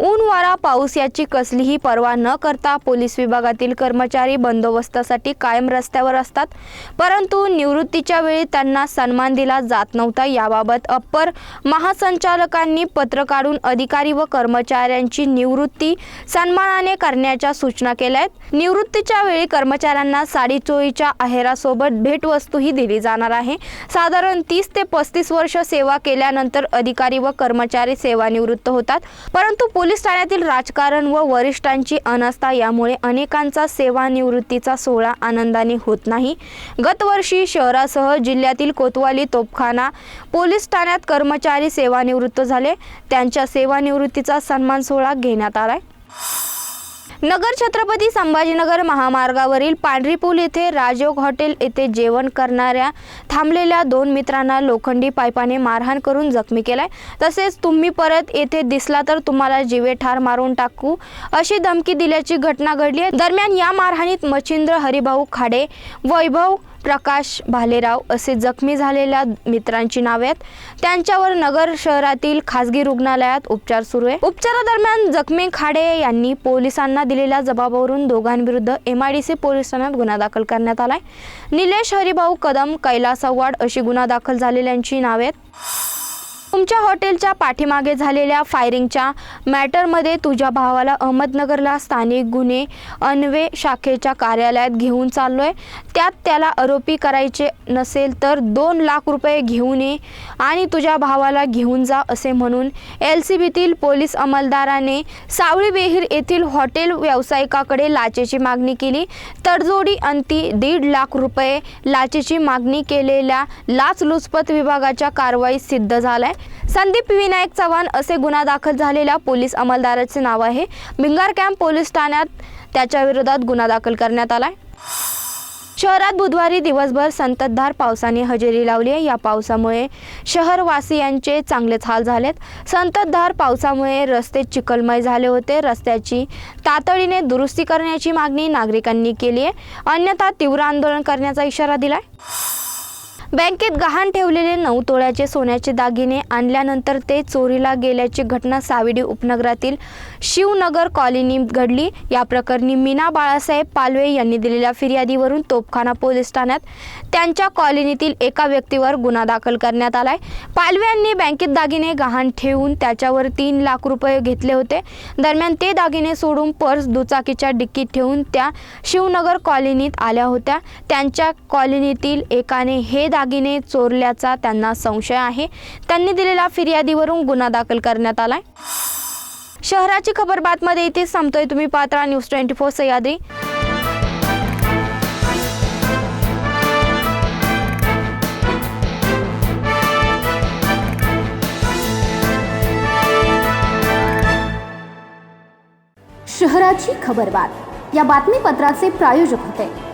ऊन वारा पाऊस याची कसलीही पर्वा न करता पोलीस विभागातील कर्मचारी बंदोबस्तासाठी कायम रस्त्यावर असतात. परंतु निवृत्तीच्या वेळी त्यांना सन्मान दिला जात नव्हता. याबाबत अप्पर महासंचालकांनी पत्र काढून अधिकारी व कर्मचाऱ्यांची निवृत्ती सन्मानाने करण्याच्या सूचना केल्या आहेत निवृत्तीच्या वेळी कर्मचाऱ्यांना साडीचोळीच्या आहेरासोबत भेटवस्तूही दिली जाणार आहे. साधारण तीस ते पस्तीस वर्ष सेवा केल्यानंतर अधिकारी व कर्मचारी सेवानिवृत्त होतात. परंतु पोलीस ठाण्यातील राजकारण व वरिष्ठांची अनास्था यामुळे अनेकांचा सेवानिवृत्तीचा सोहळा आनंदाने होत नाही. गतवर्षी शहरासह जिल्ह्यातील कोतवाली तोपखाना पोलीस ठाण्यात कर्मचारी सेवानिवृत्त झाले. त्यांच्या सेवानिवृत्तीचा सन्मान सोहळा घेण्यात आलाय. नगर छत्रपती संभाजीनगर महामार्गावरील पांढरी पूल येथे राजयोग हॉटेल येथे जेवण करणाऱ्या थांबलेल्या दोन मित्रांना लोखंडी पाईपाने मारहाण करून जखमी केलाय. तसेच तुम्ही परत येथे दिसला तर तुम्हाला जीवे ठार मारून टाकू अशी धमकी दिल्याची घटना घडली आहे. दरम्यान या मारहाणीत मच्छिंद्र हरिभाऊ खाडे वैभव प्रकाश भालेराव असे जखमी झालेल्या मित्रांची नावे आहेत. त्यांच्यावर नगर शहरातील खासगी रुग्णालयात उपचार सुरू आहे. उपचारादरम्यान जखमी खाडे यांनी पोलिसांना दिलेल्या जबाबावरून दोघांविरुद्ध M I D C police ठाण्यात गुन्हा दाखल करण्यात आलाय. निलेश हरिभाऊ कदम कैलास आव्हाड अशी गुन्हा दाखल झालेल्यांची नावे आहेत. तुमच्या हॉटेलच्या पाठीमागे झालेल्या फायरिंगच्या मॅटरमध्ये तुझ्या भावाला अहमदनगरला स्थानिक गुन्हे अन्वे शाखेच्या कार्यालयात घेऊन चाललोय. त्यात त्याला आरोपी करायचे नसेल तर दोन लाख रुपये घेऊन ये आणि तुझ्या भावाला घेऊन जा असे म्हणून एल सी बीतील पोलीस अंमलदाराने सावळी विहीर येथील हॉटेल व्यावसायिकाकडे लाचेची मागणी केली. तडजोडी अंती दीड लाख रुपये लाचेची मागणी केलेल्या लाचलुचपत विभागाच्या कारवाईत सिद्ध झालाय. संदीप विनायक चव्हाण असे गुन्हा दाखल झालेल्या पोलीस अंमलदाराचे नाव आहे. भिंगार कॅम्प पोलीस ठाण्यात त्याच्या विरोधात गुन्हा दाखल करण्यात आलाय. शहरात बुधवारी दिवसभर संततधार पावसाने हजेरी लावली आहे. या पावसामुळे शहरवासियांचे चांगलेच हाल झालेत. संततधार पावसामुळे रस्ते चिखलमय झाले होते. रस्त्याची तातडीने दुरुस्ती करण्याची मागणी नागरिकांनी केली आहे. अन्यथा तीव्र आंदोलन करण्याचा इशारा दिलाय. बँकेत गहाण ठेवलेले नऊ तोळ्याचे सोन्याचे दागिने आणल्यानंतर ते चोरीला गेल्याची घटना साविडी उपनगरातील शिवनगर कॉलनीत घडली. या प्रकरणी मीना बाळासाहेब पालवे यांनी दिलेल्या फिर्यादीवरून तोपखाना पोलीस ठाण्यात त्यांच्या कॉलनीतील एका व्यक्तीवर गुन्हा दाखल करण्यात आलाय. पालवे यांनी बँकेत दागिने गहाण ठेवून त्याच्यावर तीन लाख रुपये घेतले होते. दरम्यान ते दागिने सोडून पर्स दुचाकीच्या डिक्कीत ठेवून त्या शिवनगर कॉलनीत आल्या होत्या. त्यांच्या कॉलनीतील एकाने हे दागिने चोरल्याचा त्यांना संशय आहे. त्यांनी दिलेल्या फिर्यादीवरून गुन्हा दाखल करण्यात आलाय. शहराची खबर बातमध्ये इथेच संपतोय. तुम्ही पात्रा न्यूज ट्वेंटी फोर सह्याद्री. शहराची खबरबात या बातमीपत्राचे प्रायोजक होते.